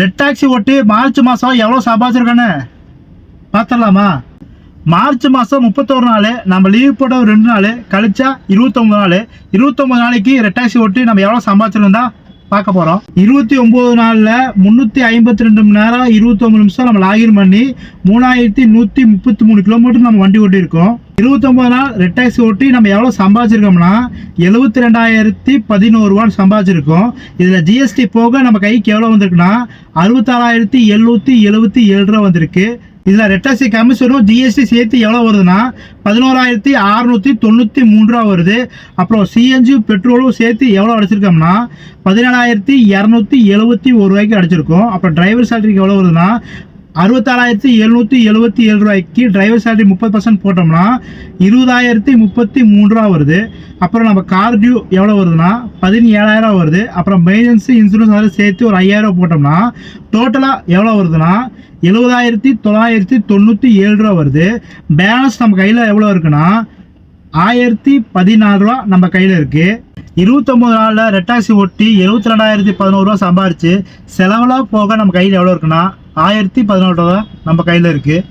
Red taxi ஓட்டி March மாதம் எவ்வளோ சம்பாதிச்சிருக்கானே பார்த்துடலாமா மார்ச் மாதம் முப்பத்தோரு நாள் நம்ம லீவ் போட்ட ஒரு ரெண்டு நாள் கழிச்சா இருபத்தொம்பது நாள். இருபத்தொம்பது நாளைக்கு ரெட் டாக்ஸி ஓட்டி நம்ம எவ்வளோ சம்பாதிச்சிருந்தா பார்க்க போகிறோம் இருபத்தி ஒம்பது நாளில் முந்நூற்றி ஐம்பத்தி ரெண்டு மணி நேரம் இருபத்தொம்பது நிமிஷம் நம்ம லாகின் பண்ணி மூணாயிரத்தி நூற்றி முப்பத்தி மூணு கிலோமீட்டர் நம்ம வண்டி ஓட்டியிருக்கோம். இருபத்தொம்பது நாள் ரெட் ஓட்டி நம்ம எவ்வளோ சம்பாதிச்சிருக்கோம்னா எழுபத்தி ரெண்டாயிரத்தி பதினோரு ரூபான்னு சம்பாதிச்சிருக்கோம். இதில் ஜிஎஸ்டி போக நம்ம கைக்கு எவ்வளோ வந்திருக்குன்னா அறுபத்தாறாயிரத்தி எழுநூற்றி எழுபத்தி ஏழு ரூபா வந்திருக்கு. இதில் ரெட்டாசி கமிஷனும் ஜிஎஸ்டி சேர்த்து எவ்வளோ வருதுன்னா பதினோராயிரத்தி அறநூற்றி தொண்ணூற்றி மூணு ரூபா வருது. அப்புறம் சிஎன்ஜி பெட்ரோலும் சேர்த்து எவ்வளோ அடிச்சிருக்கோம்னா பதினேழாயிரத்தி இரநூத்தி எழுபத்தி ஒரு ரூபாய்க்கு அடிச்சிருக்கோம். அப்புறம் டிரைவர் சேலரிக்கு எவ்வளோ வருதுன்னா அறுபத்தாறாயிரத்தி எழுநூற்றி எழுபத்தி ஏழு ரூபாய்க்கு டிரைவர் சேலரி முப்பது பர்சன்ட் போட்டோம்னா இருபதாயிரத்தி முப்பத்தி மூணு ரூபா வருது. அப்புறம் நம்ம கார் டியூ எவ்வளோ வருதுன்னா பதினேழாயிரம் வருது. அப்புறம் மெயின்டெனன்ஸ் இன்சூரன்ஸ் அதெல்லாம் சேர்த்து ஒரு ஐயாயிரம் ரூபா போட்டோம்னா டோட்டலாக எவ்வளோ வருதுன்னா எழுபதாயிரத்தி தொள்ளாயிரத்தி தொண்ணூற்றி ஏழு ரூபா வருது. பேலன்ஸ் நம்ம கையில் எவ்வளோ இருக்குன்னா ஆயிரத்தி பதினாறு ரூபா நம்ம கையில் இருக்குது இருபத்தொம்போது நாளில் ரெட்டாக்சி ஒட்டி எழுபத்தி ரெண்டாயிரத்தி பதினோரு ரூபா சம்பாரிச்சு செலவெல்லாம் போக நம்ம கையில் எவ்வளோ இருக்குன்னா ஆயிரத்தி பதினோரு ரூபா நம்ம கையில் இருக்குது